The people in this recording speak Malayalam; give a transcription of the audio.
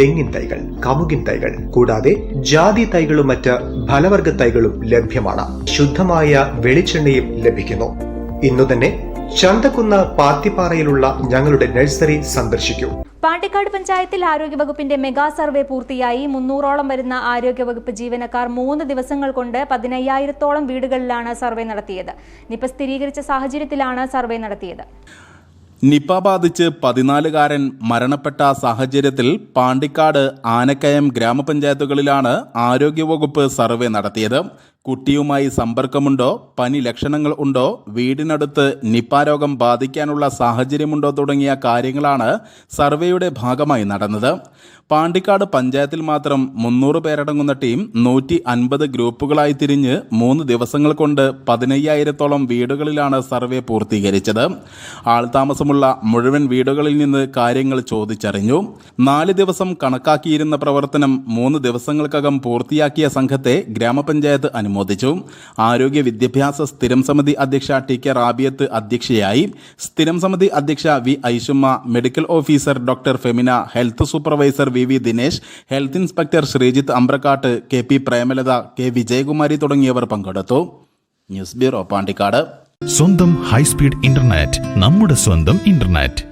തെങ്ങിൻ തൈകൾ കമുകിൻ തൈകൾ കൂടാതെ ജാതി തൈകളും മറ്റ് ഫലവർഗ തൈകളും ലഭ്യമാണ്. ശുദ്ധമായ വെളിച്ചെണ്ണയും ലഭിക്കുന്നു. ഇന്നു തന്നെ ചന്തക്കുന്ന് പാത്തിപ്പാറയിലുള്ള ഞങ്ങളുടെ നഴ്സറി സന്ദർശിക്കൂ. പാണ്ടിക്കാട് പഞ്ചായത്തിൽ ആരോഗ്യവകുപ്പിന്റെ മെഗാ സർവേ പൂർത്തിയായി. മുന്നൂറോളം വരുന്ന ആരോഗ്യവകുപ്പ് ജീവനക്കാർ മൂന്ന് ദിവസങ്ങൾ കൊണ്ട് പതിനയ്യായിരത്തോളം വീടുകളിലാണ് സർവേ നടത്തിയത്. നിപ സ്ഥിരീകരിച്ച സാഹചര്യത്തിലാണ് സർവേ നടത്തിയത്. നിപ ബാധിച്ച് പതിനാലുകാരൻ മരണപ്പെട്ട സാഹചര്യത്തിൽ പാണ്ടിക്കാട് ആനക്കയം ഗ്രാമപഞ്ചായത്തുകളിലാണ് ആരോഗ്യവകുപ്പ് സർവേ നടത്തിയത്. കുട്ടിയുമായി സമ്പർക്കമുണ്ടോ? പനി ലക്ഷണങ്ങൾ ഉണ്ടോ? വീടിനടുത്ത് നിപ രോഗം ബാധിക്കാനുള്ള സാഹചര്യമുണ്ടോ തുടങ്ങിയ കാര്യങ്ങളാണ് സർവേയുടെ ഭാഗമായി നടന്നത്. പാണ്ടിക്കാട് പഞ്ചായത്തിൽ മാത്രം മുന്നൂറ് പേരടങ്ങുന്ന ടീം നൂറ്റി അൻപത് ഗ്രൂപ്പുകളായി തിരിഞ്ഞ് മൂന്ന് ദിവസങ്ങൾ കൊണ്ട് പതിനയ്യായിരത്തോളം വീടുകളിലാണ് സർവേ പൂർത്തീകരിച്ചത്. ആൾതാമസമുള്ള മുഴുവൻ വീടുകളിൽ നിന്ന് കാര്യങ്ങൾ ചോദിച്ചറിഞ്ഞു. നാല് ദിവസം കണക്കാക്കിയിരുന്ന പ്രവർത്തനം മൂന്ന് ദിവസങ്ങൾക്കകം പൂർത്തിയാക്കിയ സംഘത്തെ ഗ്രാമപഞ്ചായത്ത് അനുമോദിച്ചു. ആരോഗ്യ വിദ്യാഭ്യാസ സ്ഥിരം സമിതി അധ്യക്ഷ ടി കെ റാബിയത്ത് അധ്യക്ഷയായി. സ്ഥിരം സമിതി അധ്യക്ഷ V Aishumma medical officer doctor Femina health supervisor V V Dinesh health inspector Sreejith Ambrakkat K P Premalatha K Vijayakumari തുടങ്ങിയവർ പങ്കെടുത്തു. News bureau Pandikkad. സ്വന്തം ഹൈസ്പീഡ് ഇന്റർനെറ്റ് നമ്മുടെ സ്വന്തം ഇന്റർനെറ്റ്.